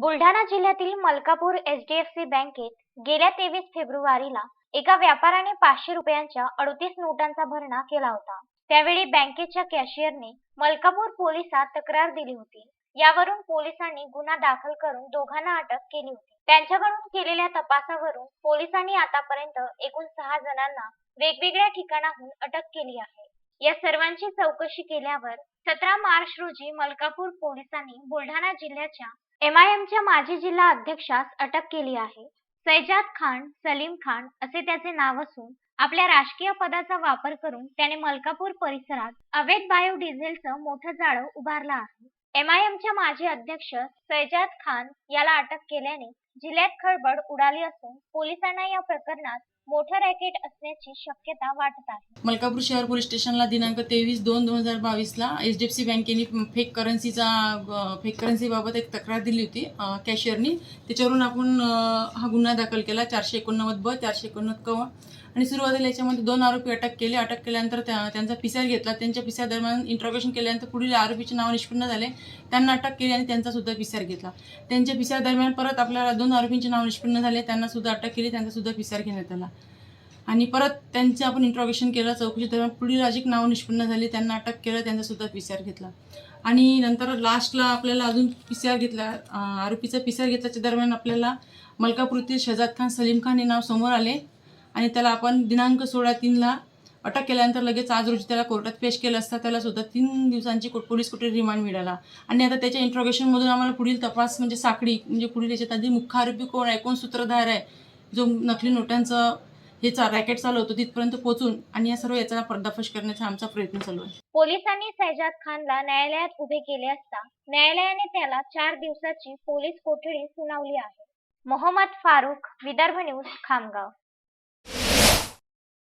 बुलढाणा जिल्ह्यातील मलकापूर एचडीएफसी बँकेत गेल्या तेवीस फेब्रुवारीला एका व्यापाऱ्याने पाचशे रुपयांच्या अडतीस नोटांचा भरणा केला होता. त्यावेळी बँकेच्या कॅशियरने मलकापूर पोलिसात तक्रार दिली होती. यावरून पोलिसांनी गुन्हा दाखल करून दोघांना अटक केली होती. त्यांच्याकडून केलेल्या तपासावरून पोलिसांनी आतापर्यंत एकूण सहा जणांना वेगवेगळ्या ठिकाणाहून अटक केली आहे. या सर्वांची चौकशी केल्यावर सतरा मार्च रोजी मलकापूर पोलिसांनी बुलढाणा जिल्ह्याच्या एमआयएमच्या माजी जिल्हा अध्यक्षास अटक केली आहे. सैजाद खान सलीम खान असे त्याचे नाव असून आपल्या राजकीय पदाचा वापर करून त्याने मलकापूर परिसरात अवैध बायोडिझेलचं मोठं जाळं उभारलं आहे. एमआयएमच्या माजी अध्यक्ष सैजाद खान याला अटक केल्याने जिल्ह्यात खळबळ उडाली असून पोलिसांना या प्रकरणात मोठं रॅकेट असण्याची शक्यता वाटत आहे. मलकापूर शहर पोलीस स्टेशनला दिनांक तेवीस दोन दोन हजार बावीसला एच डी एफ सी बँकेने फेक करन्सीचा फेक करन्सीबाबत एक तक्रार दिली होती कॅशियरनी. त्याच्यावरून आपण हा गुन्हा दाखल केला चारशे एकोणनव्वद ब चारशे एकोणनव्वद क आणि सुरुवातीला याच्यामध्ये दोन आरोपी अटक केले. अटक केल्यानंतर त्या त्यांचा पिसार घेतला. त्यांच्या पिसार दरम्यान इंट्रोगेशन केल्यानंतर पुढील आरोपीचे नाव निष्पन्न झाले. त्यांना अटक केली आणि त्यांचा सुद्धा पिसार घेतला. त्यांच्या पिसार दरम्यान परत आपल्याला दोन आरोपींचे नाव निष्पन्न झाले. त्यांना सुद्धा अटक केली. त्यांचा सुद्धा पिसार घेण्यात आला. आणि परत त्यांचं आपण इंट्रोगेशन केलं चौकशी दरम्यान पुढील राजिक नाव निष्पन्न झाली त्यांना अटक केलं त्यांचासुद्धा पी सी पिसार घेतला. आणि नंतर लास्टला आपल्याला अजून पिसार घेतला अं, आरोपीचा पिसार घेतल्याच्या दरम्यान आपल्याला मलकापूरतील शहजाद खान सलीम खान हे नाव समोर आले. आणि त्याला आपण दिनांक सोळा तीनला अटक केल्यानंतर लगेच आज रोजी त्याला कोर्टात पेश केलं असता त्याला सुद्धा तीन दिवसांची को- पोलीस कोठडी रिमांड मिळाला. आणि आता त्याच्या इंट्रोगेशनमधून आम्हाला पुढील तपास म्हणजे साखळी म्हणजे पुढील याच्यात आधी मुख्य आरोपी कोण आहे कोण सूत्रधार आहे जो नकली नोटांचं हे रॅकेट रॅकेट चालवतो तिथपर्यंत पोहोचून आणि या सर्व याचा पर्दाफाश करण्याचा आमचा प्रयत्न चालू आहे. पोलिसांनी सैजाद खानला न्यायालयात उभे केले असता न्यायालयाने त्याला चार दिवसाची पोलीस कोठडी सुनावली आहे. मोहम्मद फारुख विदर्भ न्यूज खामगाव.